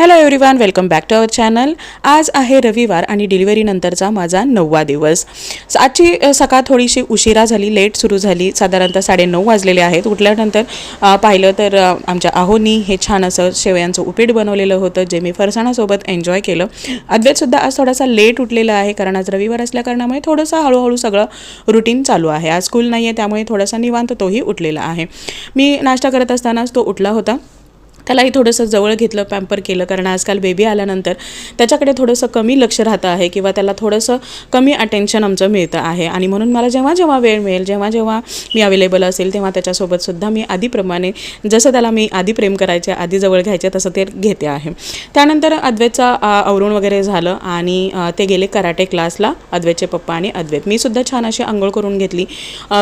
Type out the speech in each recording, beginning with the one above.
Hello everyone welcome back to our channel आज आहे रविवार आणि डिलिव्हरीनंतरचा माझा नववा दिवस. आजची सकाळ थोडीशी उशिरा झाली लेट सुरू झाली. साधारणतः साडेनऊ वाजलेले आहेत. उठल्यानंतर पाहिलं तर आमच्या आहोनी हे छान असं शेवयांचं उपीट बनवलेलं होतं जे मी फरसाणासोबत एन्जॉय केलं. अद्वैतसुद्धा आज थोडासा लेट उठलेला आहे कारण आज रविवार असल्याकारणामुळे थोडंसं हळूहळू सगळं रुटीन चालू आहे. आज स्कूल नाही आहे त्यामुळे थोडासा निवांत तोही उठलेला आहे. मी नाश्ता करत असतानाच तो उठला होता. त्यालाही थोडंसं जवळ घेतलं पॅम्पर केलं. कारण आजकाल बेबी आल्यानंतर त्याच्याकडे थोडंसं कमी लक्ष राहतं आहे किंवा त्याला थोडंसं कमी अटेन्शन आमचं मिळतं आहे. आणि म्हणून मला जेव्हा जेव्हा वेळ मिळेल जेव्हा जेव्हा मी अवेलेबल असेल तेव्हा त्याच्यासोबतसुद्धा मी आधीप्रमाणे जसं त्याला मी आधी प्रेम करायचे आधी जवळ घ्यायचे तसं ते घेते आहे. त्यानंतर अद्वैतचा आवरून वगैरे झालं आणि ते गेले कराटे क्लासला अद्वैतचे पप्पा आणि अद्वैत. मी सुद्धा छान अशी आंघोळ करून घेतली.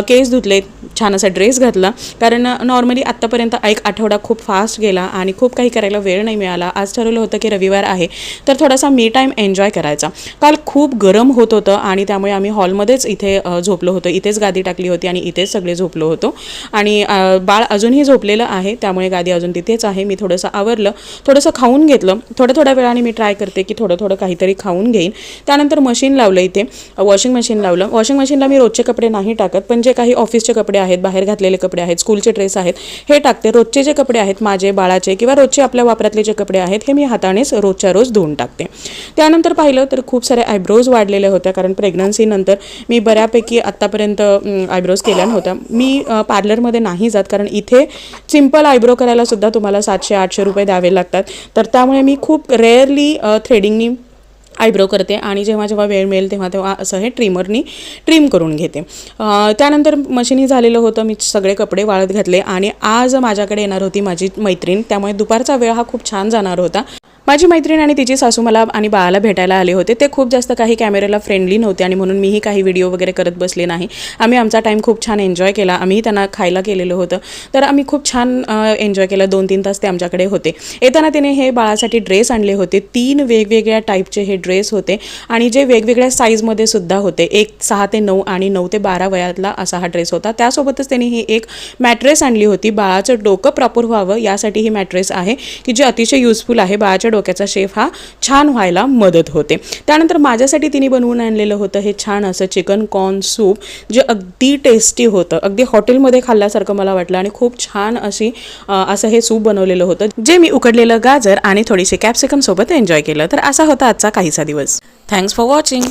केस धुतले छान असा ड्रेस घातला. कारण नॉर्मली आत्तापर्यंत एक आठवडा खूप फास्ट गेला आणि खूप काही करायला वेळ नाही मिळाला. आज ठरवलं होतं की रविवार आहे. तर थोडासा मी टाईम एन्जॉय करायचा. काल खूप गरम होत होतं आणि त्यामुळे आम्ही हॉलमध्येच इथे झोपलो होतो. इथेच गादी टाकली होती आणि इथेच सगळे झोपलो होतो. आणि बाळ अजूनही झोपलेलं आहे. त्यामुळे गादी अजून तिथेच आहे. मी थोडंसं आवरलं. थोडंसं खाऊन घेतलं. थोड्या थोड्या वेळाने मी ट्राय करते की थोडं थोडं काहीतरी खाऊन घेईन. त्यानंतर मशीन लावलं इथे. वॉशिंग मशीन लावलं. वॉशिंग मशीनला मी रोजचे कपडे नाही टाकत. पण जे काही ऑफिसचे कपडे आहेत बाहेर घातलेले कपडे आहेत स्कूलचे ड्रेस आहेत हे टाकते. रोजचे जे कपडे आहेत माझे बाळा बाळाचे किंवा रोजचे आपल्या वापरातले जे कपडे आहेत हे मी हातानेच रोजच्या रोज धुवून टाकते. त्यानंतर पाहिलं तर खूप सारे आयब्रोज वाढलेल्या होत्या कारण प्रेग्नन्सीनंतर मी बऱ्यापैकी आत्तापर्यंत आयब्रोज केल्या नव्हत्या. मी पार्लरमध्ये नाही जात कारण इथे सिंपल आयब्रो करायला सुद्धा तुम्हाला सातशे आठशे रुपये द्यावे लागतात. तर त्यामुळे मी खूप रेअरली थ्रेडिंगनी आयब्रो करते आणि जेव्हा जेव्हा वेळ मिळेल तेव्हा तेव्हा असं हे ट्रिमरनी ट्रिम करून घेते. त्यानंतर मशिनी झालेलं होतं मी सगळे कपडे वाळत घातले आणि आज माझ्याकडे येणार होती माझी मैत्रीण त्यामुळे दुपारचा वेळ हा खूप छान जाणार होता. माझी मैत्रीण आणि तिची सासू मला आणि बाळाला भेटायला आले होते. ते खूप जास्त काही कॅमेऱ्याला फ्रेंडली नव्हते आणि म्हणून मीही काही व्हिडिओ वगैरे करत बसले नाही. आम्ही आमचा टाईम खूप छान एन्जॉय केला. आम्ही त्यांना खायला केलेलं होतं. तर आम्ही खूप छान एन्जॉय केलं. दोन तीन तास ते आमच्याकडे होते. येताना तिने हे बाळासाठी ड्रेस आणले होते. तीन वेगवेगळ्या टाईपचे हे ड्रेस होते आणि जे वेगवेगळ्या साईजमध्ये सुद्धा होते. एक सहा ते नऊ आणि नऊ ते बारा वयातला असा हा ड्रेस होता. त्यासोबतच त्यांनी ही एक मॅट्रेस आणली होती. बाळाचं डोकं प्रॉपर व्हावं यासाठी ही मॅट्रेस आहे की जे अतिशय युजफुल आहे. बाळाच्या डोक्याचा शेफ हा छान व्हायला मदत होते. त्यानंतर माझ्यासाठी तिने बनवून आणलेलं होतं हे छान असं चिकन कॉर्न सूप जे अगदी टेस्टी होतं. अगदी हॉटेलमध्ये खाल्ल्यासारखं मला वाटलं आणि खूप छान अशी असं हे सूप बनवलेलं होतं. जे मी उकडलेलं गाजर आणि थोडीशी कॅप्सिकम सोबत एन्जॉय केलं. तर असा होता आजचा काहीसा दिवस. Thanks for watching